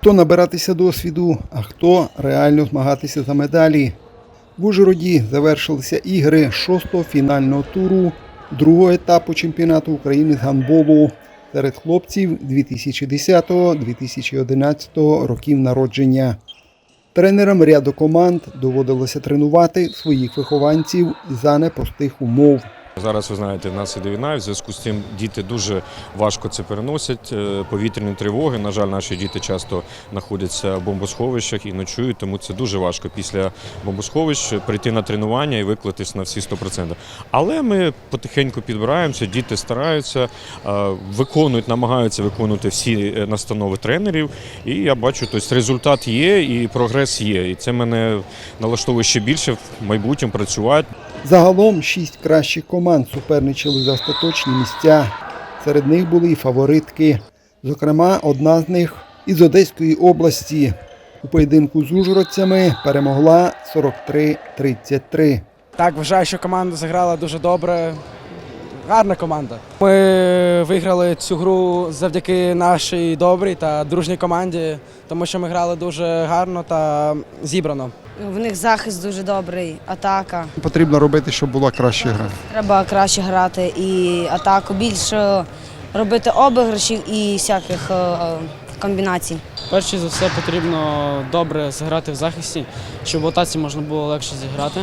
Хто набиратися досвіду, а хто реально змагатися за медалі. В Ужгороді завершилися ігри шостого фінального туру другого етапу чемпіонату України з гандболу серед хлопців 2010-2011 років народження. Тренерам ряду команд доводилося тренувати своїх вихованців за непростих умов. Зараз ви знаєте, в нас іде війна, в зв'язку з цим діти дуже важко це переносять. е, Повітряні тривоги. На жаль, наші діти часто знаходяться в бомбосховищах і ночують, тому це дуже важко після бомбосховищ прийти на тренування і виклатись на всі 100%. Але ми потихеньку підбираємося, діти стараються, е, виконують, намагаються виконувати всі е, настанови тренерів. І я бачу, тобто результат є і прогрес є. І це мене налаштовує ще більше в майбутньому працювати. Загалом шість кращих команд суперничали за остаточні місця. Серед них були і фаворитки. Зокрема, одна з них із Одеської області. У поєдинку з ужгородцями перемогла 43-33. Так, вважаю, що команда зіграла дуже добре. Гарна команда. Ми виграли цю гру завдяки нашій добрій та дружній команді, тому що ми грали дуже гарно та зібрано. В них захист дуже добрий, атака. Потрібно робити, щоб була краща гра. Треба краще грати і атаку більше робити обіграшів і всяких е, комбінацій. Перш за все потрібно добре зіграти в захисті, щоб в атаці можна було легше зіграти.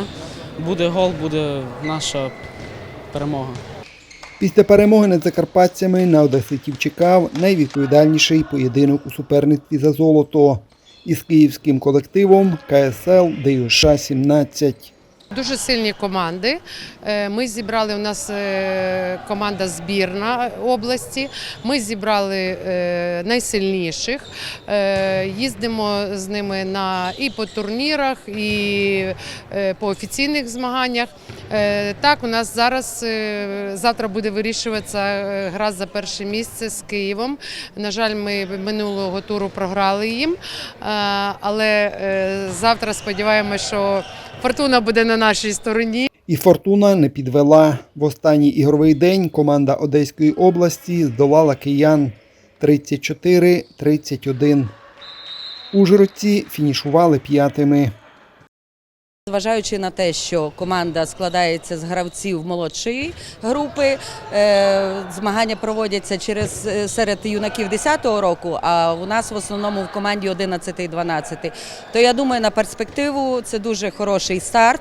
Буде гол, буде наша перемога. Після перемоги над закарпатцями на одеситів чекав найвідповідальніший поєдинок у суперництві за золото із київським колективом КСЛ ДЮШ 17. Дуже сильні команди. Е, Ми зібрали у нас е, команда збірна області. Ми зібрали е, найсильніших. Е, Їздимо з ними на і по турнірах, і е, по офіційних змаганнях. Е, Так, у нас зараз е, завтра буде вирішуватися е, гра за перше місце з Києвом. На жаль, ми минулого туру програли їм, Е, але е, завтра сподіваємося, що фортуна буде на нашій стороні. І Фортуна не підвела. В останній ігровий день команда Одеської області здолала киян 34-31. Ужгородці фінішували п'ятими. Зважаючи на те, що команда складається з гравців молодшої групи, е, змагання проводяться через е, серед юнаків 10-го року, а у нас в основному в команді 11 і 12. То я думаю, на перспективу це дуже хороший старт.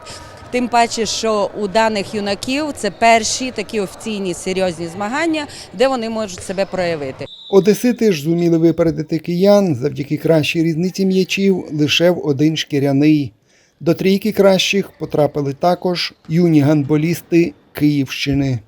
Тим паче, що у даних юнаків це перші такі офіційні серйозні змагання, де вони можуть себе проявити. Одесити ж зуміли випередити киян завдяки кращій різниці м'ячів лише в один шкіряний. До трійки кращих потрапили також юні гандболісти Київщини.